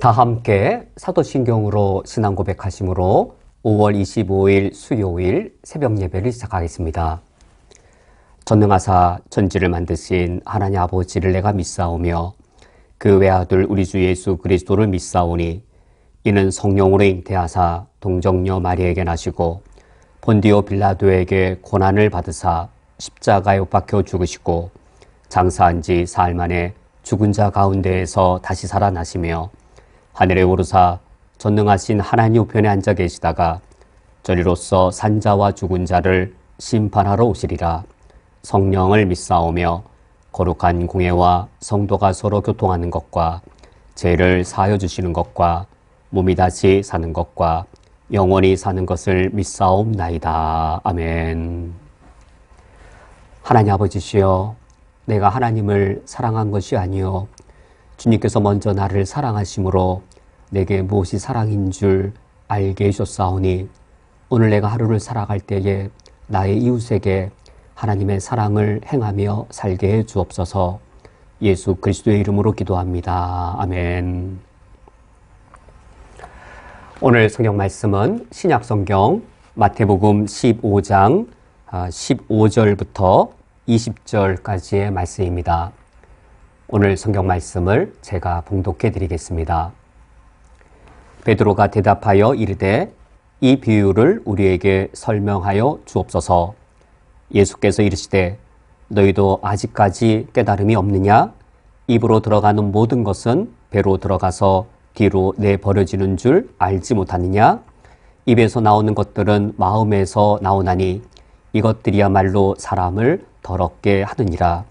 다 함께 사도신경으로 신앙 고백하심으로 5월 25일 수요일 새벽 예배를 시작하겠습니다. 전능하사 전지를 만드신 하나님 아버지를 내가 믿사오며 그 외아들 우리 주 예수 그리스도를 믿사오니 이는 성령으로 잉태하사 동정녀 마리에게 나시고 본디오 빌라도에게 고난을 받으사 십자가에 못 박혀 죽으시고 장사한 지 사흘 만에 죽은 자 가운데에서 다시 살아나시며 하늘에 오르사 전능하신 하나님 우편에 앉아 계시다가 저리로서 산자와 죽은 자를 심판하러 오시리라 성령을 믿사오며 거룩한 공예와 성도가 서로 교통하는 것과 죄를 사하여 주시는 것과 몸이 다시 사는 것과 영원히 사는 것을 믿사옵나이다. 아멘. 하나님 아버지시여 내가 하나님을 사랑한 것이 아니요 주님께서 먼저 나를 사랑하심으로 내게 무엇이 사랑인 줄 알게 해주셨사오니 오늘 내가 하루를 살아갈 때에 나의 이웃에게 하나님의 사랑을 행하며 살게 해 주옵소서 예수 그리스도의 이름으로 기도합니다. 아멘. 오늘 성경 말씀은 신약 성경 마태복음 15장 15절부터 아, 20절까지의 말씀입니다. 오늘 성경 말씀을 제가 봉독해 드리겠습니다. 베드로가 대답하여 이르되 이 비유를 우리에게 설명하여 주옵소서. 예수께서 이르시되 너희도 아직까지 깨달음이 없느냐? 입으로 들어가는 모든 것은 배로 들어가서 뒤로 내버려지는 줄 알지 못하느냐? 입에서 나오는 것들은 마음에서 나오나니 이것들이야말로 사람을 더럽게 하느니라.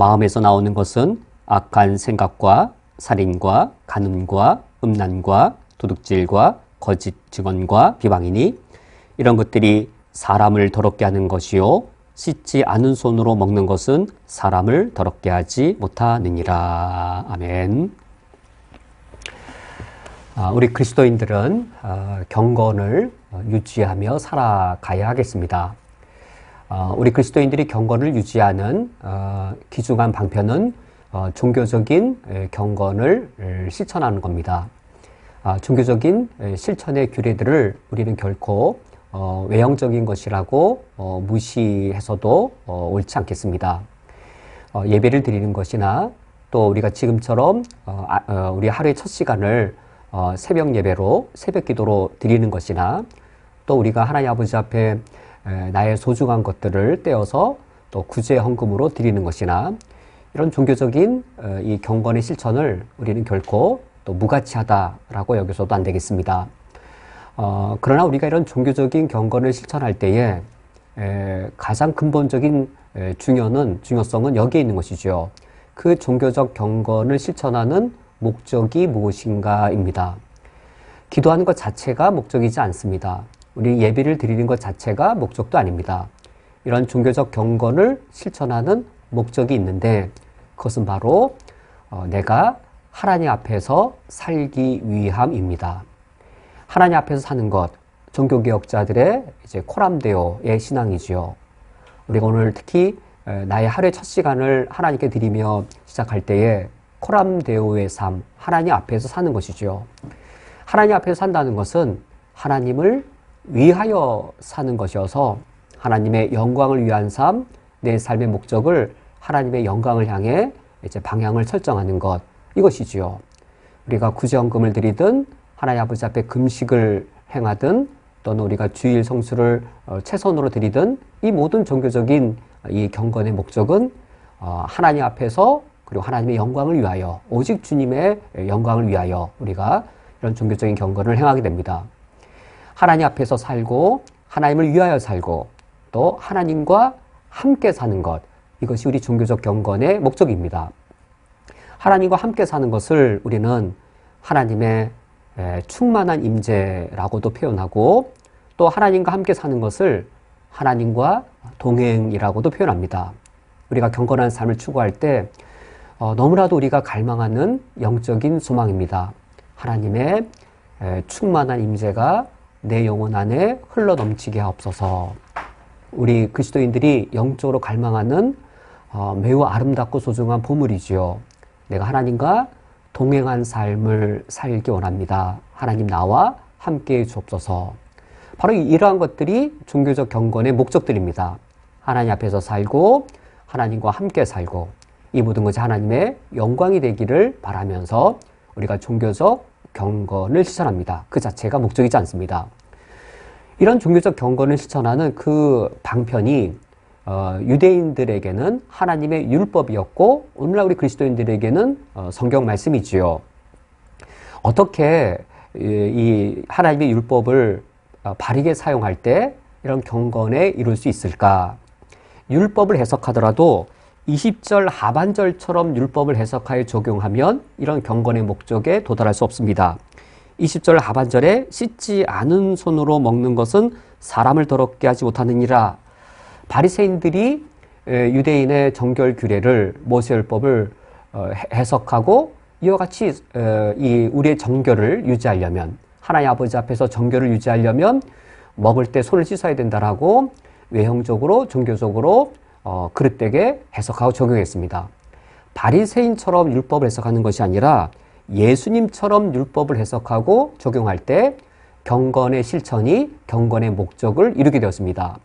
마음에서 나오는 것은 악한 생각과 살인과 간음과 음란과 도둑질과 거짓 증언과 비방이니 이런 것들이 사람을 더럽게 하는 것이요 씻지 않은 손으로 먹는 것은 사람을 더럽게 하지 못하느니라. 아멘. 아, 우리 그리스도인들은 아, 경건을 유지하며 살아가야 하겠습니다. 아, 우리 그리스도인들이 경건을 유지하는 기중한 방편은 어, 종교적인 경건을 실천하는 겁니다. 종교적인 실천의 규례들을 우리는 결코 어, 외형적인 것이라고 어, 무시해서도 어, 옳지 않겠습니다. 어, 예배를 드리는 것이나 또 우리가 지금처럼 어, 아, 어, 우리 하루의 첫 시간을 어, 새벽 예배로 새벽 기도로 드리는 것이나 또 우리가 하나님 아버지 앞에 에, 나의 소중한 것들을 떼어서 또 구제 헌금으로 드리는 것이나 이런 종교적인 어, 이 경건의 실천을 우리는 결코 또 무가치하다라고 여기서도 안 되겠습니다. 어, 그러나 우리가 이런 종교적인 경건을 실천할 때에 에, 가장 근본적인 에, 중요는 중요성은 여기에 있는 것이죠. 그 종교적 경건을 실천하는 목적이 무엇인가입니다. 기도하는 것 자체가 목적이지 않습니다. 우리 예배를 드리는 것 자체가 목적도 아닙니다. 이런 종교적 경건을 실천하는 목적이 있는데 그것은 바로 어, 내가 하나님 앞에서 살기 위함입니다. 하나님 앞에서 사는 것, 종교개혁자들의 이제 코람데오의 신앙이지요. 우리가 오늘 특히 나의 하루의 첫 시간을 하나님께 드리며 시작할 때에 코람데오의 삶, 하나님 앞에서 사는 것이죠. 하나님 앞에서 산다는 것은 하나님을 위하여 사는 것이어서 하나님의 영광을 위한 삶, 내 삶의 목적을 하나님의 영광을 향해 이제 방향을 설정하는 것, 이것이지요. 우리가 구제연금을 드리든 하나님 아버지 앞에 금식을 행하든 또는 우리가 주일 성수를 어, 최선으로 드리든 이 모든 종교적인 이 경건의 목적은 어, 하나님 앞에서 그리고 하나님의 영광을 위하여 오직 주님의 영광을 위하여 우리가 이런 종교적인 경건을 행하게 됩니다. 하나님 앞에서 살고 하나님을 위하여 살고 또 하나님과 함께 사는 것 이것이 우리 종교적 경건의 목적입니다. 하나님과 함께 사는 것을 우리는 하나님의 충만한 임재라고도 표현하고 또 하나님과 함께 사는 것을 하나님과 동행이라고도 표현합니다. 우리가 경건한 삶을 추구할 때 어, 너무나도 우리가 갈망하는 영적인 소망입니다. 하나님의 에, 충만한 임재가 내 영혼 안에 흘러 넘치게 하옵소서. 우리 그리스도인들이 영적으로 갈망하는 어, 매우 아름답고 소중한 보물이지요. 내가 하나님과 동행한 삶을 살기 원합니다. 하나님 나와 함께 주옵소서. 바로 이러한 것들이 종교적 경건의 목적들입니다. 하나님 앞에서 살고 하나님과 함께 살고 이 모든 것이 하나님의 영광이 되기를 바라면서 우리가 종교적 경건을 실천합니다. 그 자체가 목적이지 않습니다. 이런 종교적 경건을 실천하는 그 방편이 어, 유대인들에게는 하나님의 율법이었고 오늘날 우리 그리스도인들에게는 어, 성경 말씀이지요. 어떻게 이, 이 하나님의 율법을 어, 바르게 사용할 때 이런 경건에 이룰 수 있을까? 율법을 해석하더라도 20절 하반절처럼 율법을 해석하여 적용하면 이런 경건의 목적에 도달할 수 없습니다. 20절 하반절에 씻지 않은 손으로 먹는 것은 사람을 더럽게 하지 못하느니라. 바리새인들이 유대인의 정결 규례를 모세율법을 어, 해석하고 이와 같이 어, 이 우리의 정결을 유지하려면 하나님 아버지 앞에서 정결을 유지하려면 먹을 때 손을 씻어야 된다라고 외형적으로 종교적으로 어, 그릇되게 해석하고 적용했습니다. 바리새인처럼 율법을 해석하는 것이 아니라 예수님처럼 율법을 해석하고 적용할 때 경건의 실천이 경건의 목적을 이루게 되었습니다.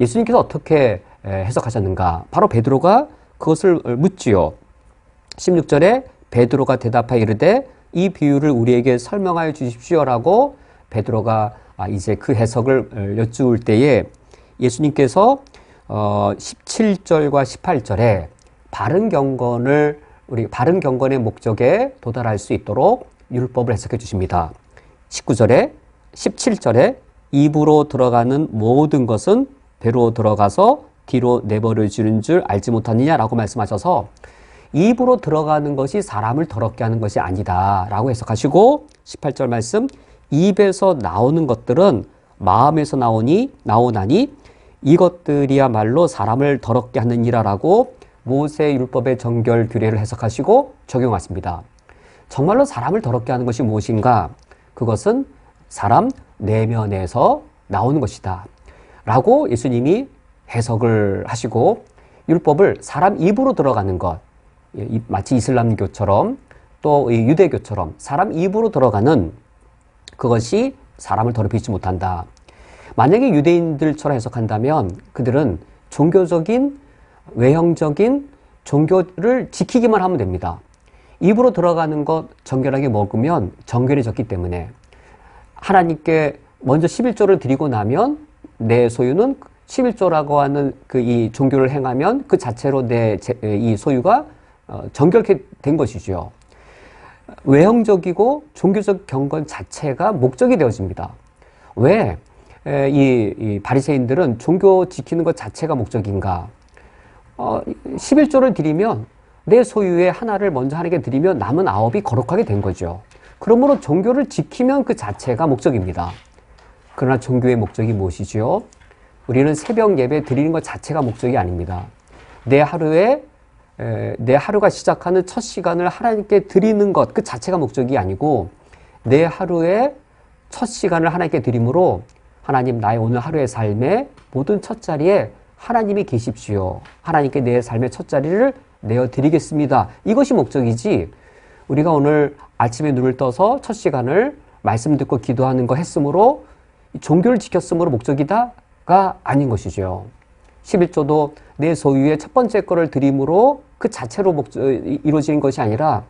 예수님께서 어떻게 해석하셨는가? 바로 베드로가 그것을 묻지요. 16절에 베드로가 대답하여 이르되 이 비유를 우리에게 설명하여 주십시오라고 베드로가 아, 이제 그 해석을 여쭈을 때에 예수님께서 17절과 어, 18절에 바른 경건을 우리 바른 경건의 목적에 도달할 수 있도록 율법을 해석해 주십니다. 19절에 17절에 입으로 들어가는 모든 것은 배로 들어가서 뒤로 내버려 주는 줄 알지 못하느냐라고 말씀하셔서 입으로 들어가는 것이 사람을 더럽게 하는 것이 아니다라고 해석하시고 18절 말씀 입에서 나오는 것들은 마음에서 나오니 나오나니 이것들이야말로 사람을 더럽게 하느니라라고 모세 율법의 정결 규례를 해석하시고 적용하십니다. 정말로 사람을 더럽게 하는 것이 무엇인가? 그것은 사람 내면에서 나오는 것이다. 라고 예수님이 해석을 하시고 율법을 사람 입으로 들어가는 것, 마치 이슬람교처럼 또 유대교처럼 사람 입으로 들어가는 그것이 사람을 더럽히지 못한다. 만약에 유대인들처럼 해석한다면 그들은 종교적인 외형적인 종교를 지키기만 하면 됩니다. 입으로 들어가는 것 정결하게 먹으면 정결해졌기 때문에 하나님께 먼저 11조를 드리고 나면 내 소유는 11조라고 하는 그 이 종교를 행하면 그 자체로 내 이 소유가 어, 정결케 된 것이죠. 외형적이고 종교적 경건 자체가 목적이 되어집니다. 왜? 이, 이 바리새인들은 종교 지키는 것 자체가 목적인가? 어, 11조를 드리면 내 소유의 하나를 먼저 하나님께 드리면 남은 아홉이 거룩하게 된 거죠. 그러므로 종교를 지키면 그 자체가 목적입니다. 그러나 종교의 목적이 무엇이지요? 우리는 새벽 예배 드리는 것 자체가 목적이 아닙니다. 내 하루에 내 하루가 시작하는 첫 시간을 하나님께 드리는 것 그 자체가 목적이 아니고 내 하루의 첫 시간을 하나님께 드림으로 하나님 나의 오늘 하루의 삶의 모든 첫 자리에 하나님이 계십시오. 하나님께 내 삶의 첫 자리를 내어 드리겠습니다. 이것이 목적이지 우리가 오늘 아침에 눈을 떠서 첫 시간을 말씀 듣고 기도하는 거 했으므로 종교를 지켰으므로 목적이다가 아닌 것이죠. 11조도 내 소유의 첫 번째 거를 드림으로 그 자체로 이루어지는 것이 아니라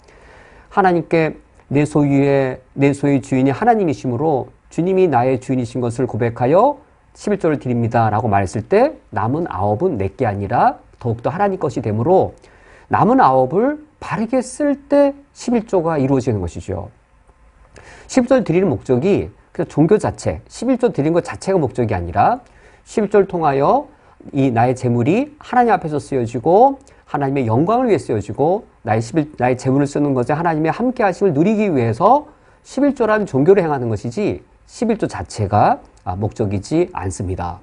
하나님께 내 소유의, 내 소유의 주인이 하나님이시므로 주님이 나의 주인이신 것을 고백하여 11조를 드립니다. 라고 말했을 때 남은 아홉은 내게 아니라 더욱더 하나님 것이 되므로 남은 아홉을 바르게 쓸 때 11조가 이루어지는 것이죠. 11조를 드리는 목적이 그래서 종교 자체, 11조 드린 것 자체가 목적이 아니라 11조를 통하여 이 나의 재물이 하나님 앞에서 쓰여지고 하나님의 영광을 위해 쓰여지고 나의 11, 나의 재물을 쓰는 것에 하나님의 함께 하심을 누리기 위해서 11조라는 종교를 행하는 것이지 11조 자체가 아, 목적이지 않습니다.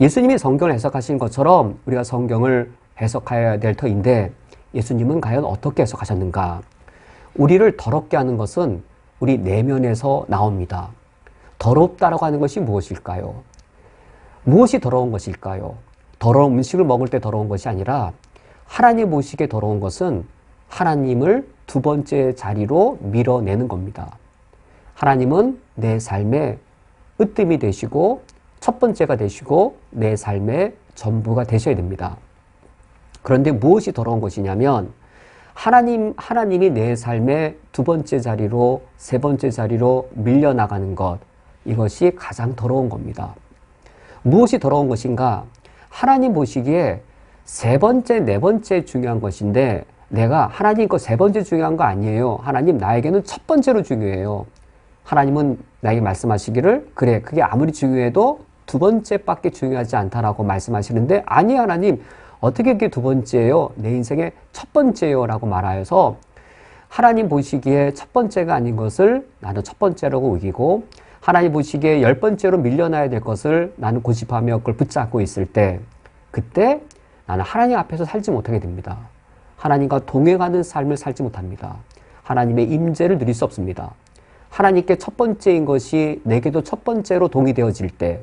예수님이 성경을 해석하신 것처럼 우리가 성경을 해석해야 될 터인데 예수님은 과연 어떻게 해석하셨는가? 우리를 더럽게 하는 것은 우리 내면에서 나옵니다. 더럽다라고 하는 것이 무엇일까요? 무엇이 더러운 것일까요? 더러운 음식을 먹을 때 더러운 것이 아니라 하나님 보시기에 더러운 것은 하나님을 두 번째 자리로 밀어내는 겁니다. 하나님은 내 삶의 으뜸이 되시고 첫 번째가 되시고 내 삶의 전부가 되셔야 됩니다. 그런데 무엇이 더러운 것이냐면 하나님 하나님이 내 삶의 두 번째 자리로 세 번째 자리로 밀려나가는 것 이것이 가장 더러운 겁니다. 무엇이 더러운 것인가? 하나님 보시기에 세 번째, 네 번째 중요한 것인데 내가 하나님 거 세 번째 중요한 거 아니에요. 하나님 나에게는 첫 번째로 중요해요. 하나님은 나에게 말씀하시기를 그래 그게 아무리 중요해도 두 번째밖에 중요하지 않다라고 말씀하시는데 아니 하나님 어떻게 그게 두 번째예요? 내 인생의 첫 번째요라고 말하여서 하나님 보시기에 첫 번째가 아닌 것을 나는 첫 번째라고 우기고 하나님 보시기에 열 번째로 밀려나야 될 것을 나는 고집하며 그걸 붙잡고 있을 때 그때 나는 하나님 앞에서 살지 못하게 됩니다. 하나님과 동행하는 삶을 살지 못합니다. 하나님의 임재를 누릴 수 없습니다. 하나님께 첫 번째인 것이 내게도 첫 번째로 동의되어질 때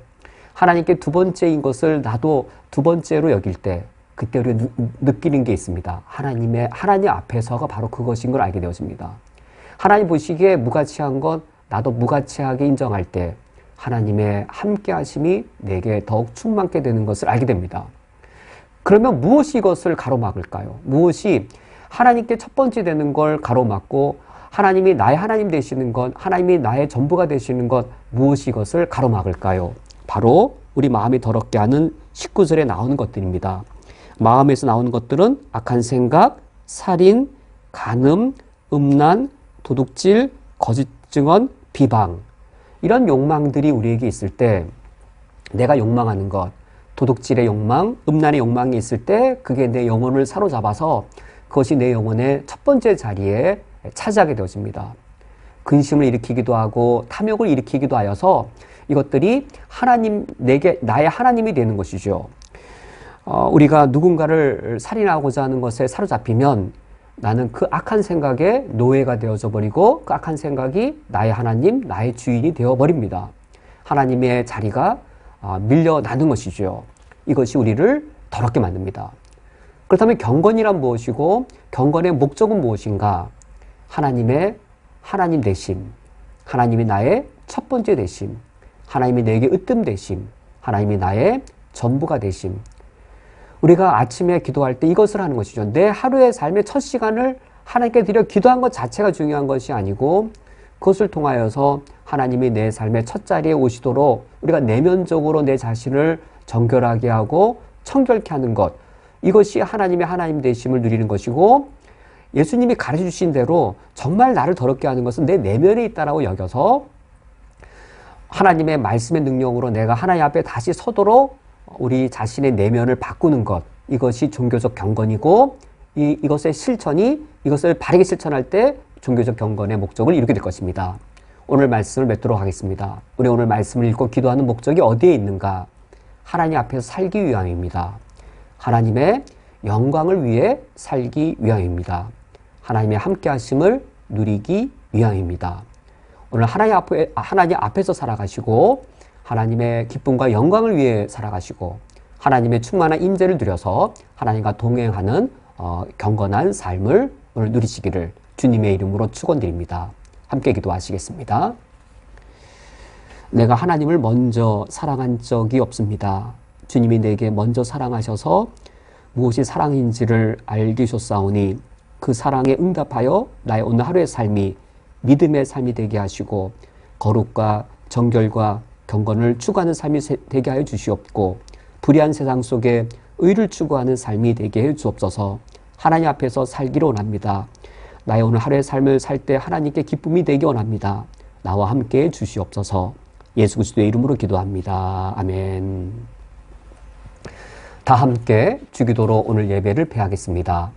하나님께 두 번째인 것을 나도 두 번째로 여길 때 그때 우리가 느끼는 게 있습니다. 하나님의 하나님 앞에서가 바로 그것인 걸 알게 되어집니다. 하나님 보시기에 무가치한 것 나도 무가치하게 인정할 때 하나님의 함께 하심이 내게 더욱 충만케 되는 것을 알게 됩니다. 그러면 무엇이 이것을 가로막을까요? 무엇이 하나님께 첫 번째 되는 걸 가로막고 하나님이 나의 하나님 되시는 것, 하나님이 나의 전부가 되시는 것, 무엇이 이것을 가로막을까요? 바로 우리 마음이 더럽게 하는 19절에 나오는 것들입니다. 마음에서 나오는 것들은 악한 생각, 살인, 간음, 음란, 도둑질, 거짓 증언, 비방. 이런 욕망들이 우리에게 있을 때 내가 욕망하는 것, 도둑질의 욕망, 음란의 욕망이 있을 때 그게 내 영혼을 사로잡아서 그것이 내 영혼의 첫 번째 자리에 차지하게 되어집니다. 근심을 일으키기도 하고 탐욕을 일으키기도 하여서 이것들이 하나님 내게 나의 하나님이 되는 것이죠. 어, 우리가 누군가를 살인하고자 하는 것에 사로잡히면 나는 그 악한 생각에 노예가 되어져 버리고 그 악한 생각이 나의 하나님, 나의 주인이 되어 버립니다. 하나님의 자리가 아, 밀려나는 것이죠. 이것이 우리를 더럽게 만듭니다. 그렇다면 경건이란 무엇이고 경건의 목적은 무엇인가? 하나님의 하나님 되심, 하나님이 나의 첫 번째 되심, 하나님이 내게 으뜸 되심, 하나님이 나의 전부가 되심. 우리가 아침에 기도할 때 이것을 하는 것이죠. 내 하루의 삶의 첫 시간을 하나님께 드려 기도한 것 자체가 중요한 것이 아니고 그것을 통하여서 하나님이 내 삶의 첫 자리에 오시도록 우리가 내면적으로 내 자신을 정결하게 하고 청결케 하는 것. 이것이 하나님의 하나님 되심을 누리는 것이고 예수님이 가르쳐 주신 대로 정말 나를 더럽게 하는 것은 내 내면에 있다라고 여겨서 하나님의 말씀의 능력으로 내가 하나님 앞에 다시 서도록 우리 자신의 내면을 바꾸는 것. 이것이 종교적 경건이고 이, 이것의 실천이 이것을 바르게 실천할 때 종교적 경건의 목적을 이루게 될 것입니다. 오늘 말씀을 맺도록 하겠습니다. 우리 오늘 말씀을 읽고 기도하는 목적이 어디에 있는가? 하나님 앞에서 살기 위함입니다. 하나님의 영광을 위해 살기 위함입니다. 하나님의 함께 하심을 누리기 위함입니다. 오늘 하나님 앞에 하나님 앞에서 살아가시고 하나님의 기쁨과 영광을 위해 살아가시고 하나님의 충만한 임재를 누려서 하나님과 동행하는 어, 경건한 삶을 오늘 누리시기를 주님의 이름으로 축원드립니다. 함께 기도하시겠습니다. 내가 하나님을 먼저 사랑한 적이 없습니다. 주님이 내게 먼저 사랑하셔서 무엇이 사랑인지를 알게 하셨사오니 그 사랑에 응답하여 나의 오늘 하루의 삶이 믿음의 삶이 되게 하시고 거룩과 정결과 경건을 추구하는 삶이 되게 하여 주시옵고 불의한 세상 속에 의를 추구하는 삶이 되게 해 주옵소서 하나님 앞에서 살기를 원합니다. 나의 오늘 하루의 삶을 살 때 하나님께 기쁨이 되기 원합니다. 나와 함께 해 주시옵소서 예수 그리스도의 이름으로 기도합니다. 아멘. 다 함께 주기도로 오늘 예배를 폐하겠습니다.